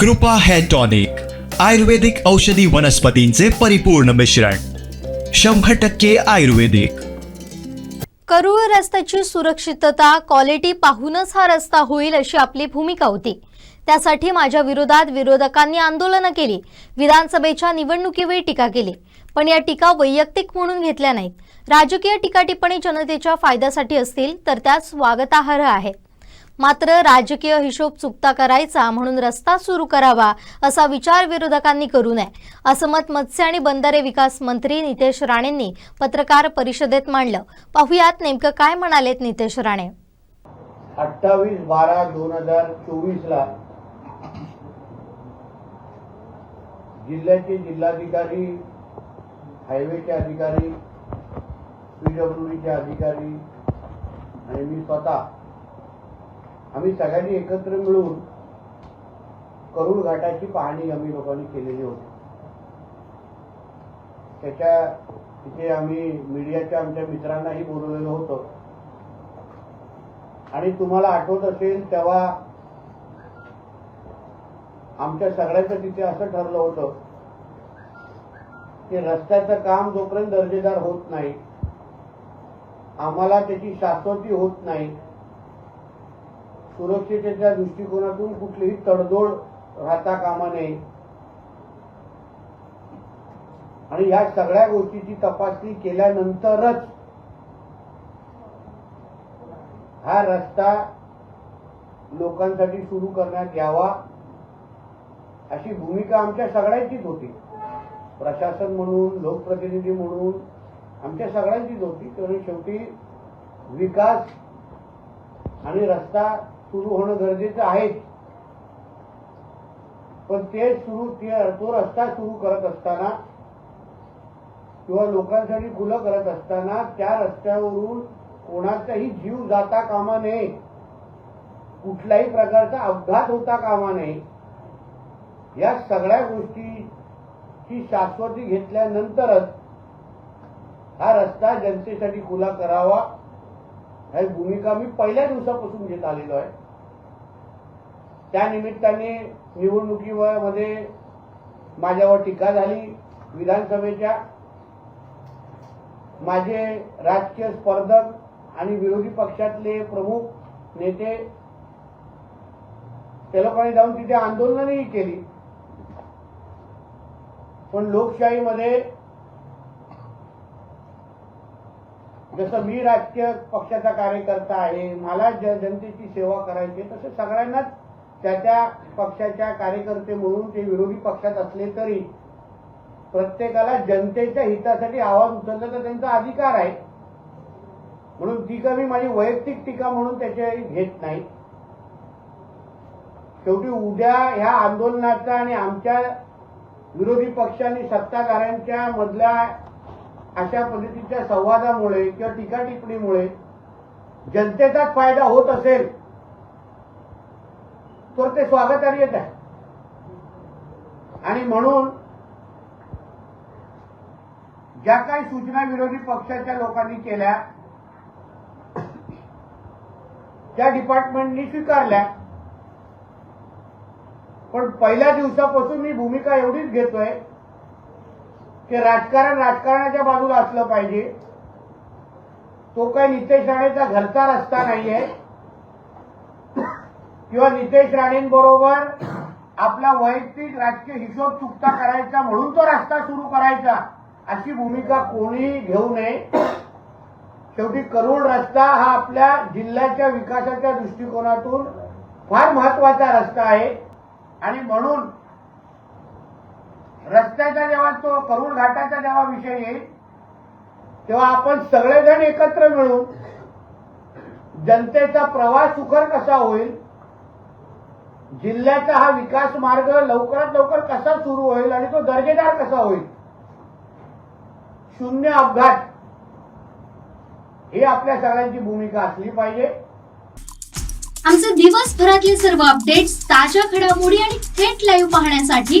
कृपा hair tonic आयुर्वेदिक औषधी वनस्पतींचे परिपूर्ण मिश्रण शंभर टक्के आयुर्वेदिक. करूळ रस्त्याची सुरक्षितता क्वालिटी पाहूनच हा रस्ता होईल अशी आपली भूमिका होती. त्यासाठी माझ्या विरोधात विरोधकांनी आंदोलनं केली. विधानसभेच्या निवडणुकीवेळी टीका केली. पण या टीका वैयक्तिक म्हणून घेतल्या नाहीत. राजकीय टीकाटिप्पणी जनतेच्या फायद्यासाठी असतील तर त्या स्वागतार्ह आहेत मात्र राजकीय हिशोब चुकता करायचा म्हणून रस्ता सुरू करावा असा विचार विरोधकांनी करू नये असं मत मत्स्य आणि बंदरे विकास मंत्री नितेश राणेंनी पत्रकार परिषदेत मांडलं. पाहुयात नेमकं काय म्हणालेत नितेश राणे. अठ्ठावीस बारा दोन हजार चोवीस ला जिल्ह्याचे जिल्हाधिकारी हायवेचे अधिकारी पीडब्ल्यूडीचे अधिकारी आणि मी स्वतः आम्ही सगळ्यांनी एकत्र मिळून करुळ घाटाची पाहणी आम्ही लोकांनी केलेली होती. त्याच्या तिथे आम्ही मीडियाच्या आमच्या मित्रांनाही बोलवलेलं होतं. आणि तुम्हाला आठवत असेल तेव्हा आमच्या सगळ्यांचं तिथे असं ठरलं होतं की रस्त्याचं काम जोपर्यंत दर्जेदार होत नाही आम्हाला त्याची शाश्वती होत नाही सुरक्षितेच्या दृष्टिकोनातून कुठलीही तडजोड राहता कामा नये. आणि या सगळ्या गोष्टीची तपासणी केल्यानंतरच हा रस्ता लोकांसाठी सुरू करण्यात यावा अशी भूमिका आमच्या सगळ्यांचीच होती. प्रशासन म्हणून लोकप्रतिनिधी म्हणून आमच्या सगळ्यांचीच होती. कारण शेवटी विकास आणि रस्ता सुरू होणं गरजेचं आहे. पण ते सुरू ते तो रस्ता सुरू करत असताना किंवा लोकांसाठी खुलं करत असताना त्या रस्त्यावरून कोणाचाही जीव जाता कामा नये. कुठल्याही प्रकारचा अपघात होता कामा नये. या सगळ्या गोष्टीची शाश्वती घेतल्यानंतरच हा रस्ता जनतेसाठी खुला करावा. ही भूमिका मी पहिल्या दिवसापासून घेत आलेलो आहे. त्या निमित्ताने निवडणुकीमध्ये माझ्यावर टीका झाली. विधानसभेच्या माझे राजकीय स्पर्धक आणि विरोधी पक्षातले प्रमुख नेते त्या लोकांनी जाऊन तिथे आंदोलनही केली. पण लोकशाहीमध्ये जसं मी राजकीय पक्षाचा कार्यकर्ता आहे मला जनतेची सेवा करायची आहे, तसं सगळ्यांनाच त्या त्या पक्षाच्या कार्यकर्ते म्हणून ते विरोधी पक्षात असले तरी प्रत्येकाला जनतेच्या हितासाठी आवाज उचलण्याचा तर त्यांचा अधिकार आहे. म्हणून ती का मी माझी वैयक्तिक टीका म्हणून त्याच्या घेत नाही. शेवटी उद्या ह्या आंदोलनाचा आणि आमच्या विरोधी पक्षांनी सत्ताधाऱ्यांच्या मधल्या अशा पद्धतीच्या संवादामुळे किंवा टीका टिप्पणीमुळे जनतेचाच फायदा होत असेल तर ते स्वागतार्हच आहे. आणि म्हणून ज्या काही सूचना विरोधी पक्षाच्या लोकांनी केल्या त्या डिपार्टमेंटनी स्वीकारल्या. पण पहिल्या दिवसापासून मी भूमिका एवढीच घेतोय की राजकारण राजकारणाच्या बाजूला असलं पाहिजे. तो काही नितेश राणेचा घरचा रस्ता नाहीये. किंवा नितेश राणेंबरोबर आपला वैयक्तिक राजकीय हिशोब चुकता करायचा म्हणून तो रस्ता सुरू करायचा अशी भूमिका कोणीही घेऊ नये. शेवटी करोड रस्ता हा आपल्या जिल्ह्याच्या विकासाच्या दृष्टिकोनातून फार महत्त्वाचा रस्ता आहे. आणि म्हणून रस्त्याचा जेव्हा तो करुण घाटाचा जेव्हा विषय येईल तेव्हा आपण सगळेजण एकत्र मिळून जनतेचा प्रवास सुकर कसा होईल? जिल्ह्याचा हा विकास मार्ग लवकरात लवकर कसा सुरू होईल आणि तो दर्जेदार कसा होईल? शून्य अपघात. ही आपल्या सगळ्यांची भूमिका असली पाहिजे. आमचे दिवसभरातले सर्व अपडेट्स ताज्या घडामोडी आणि थेट लाईव्ह पाहण्यासाठी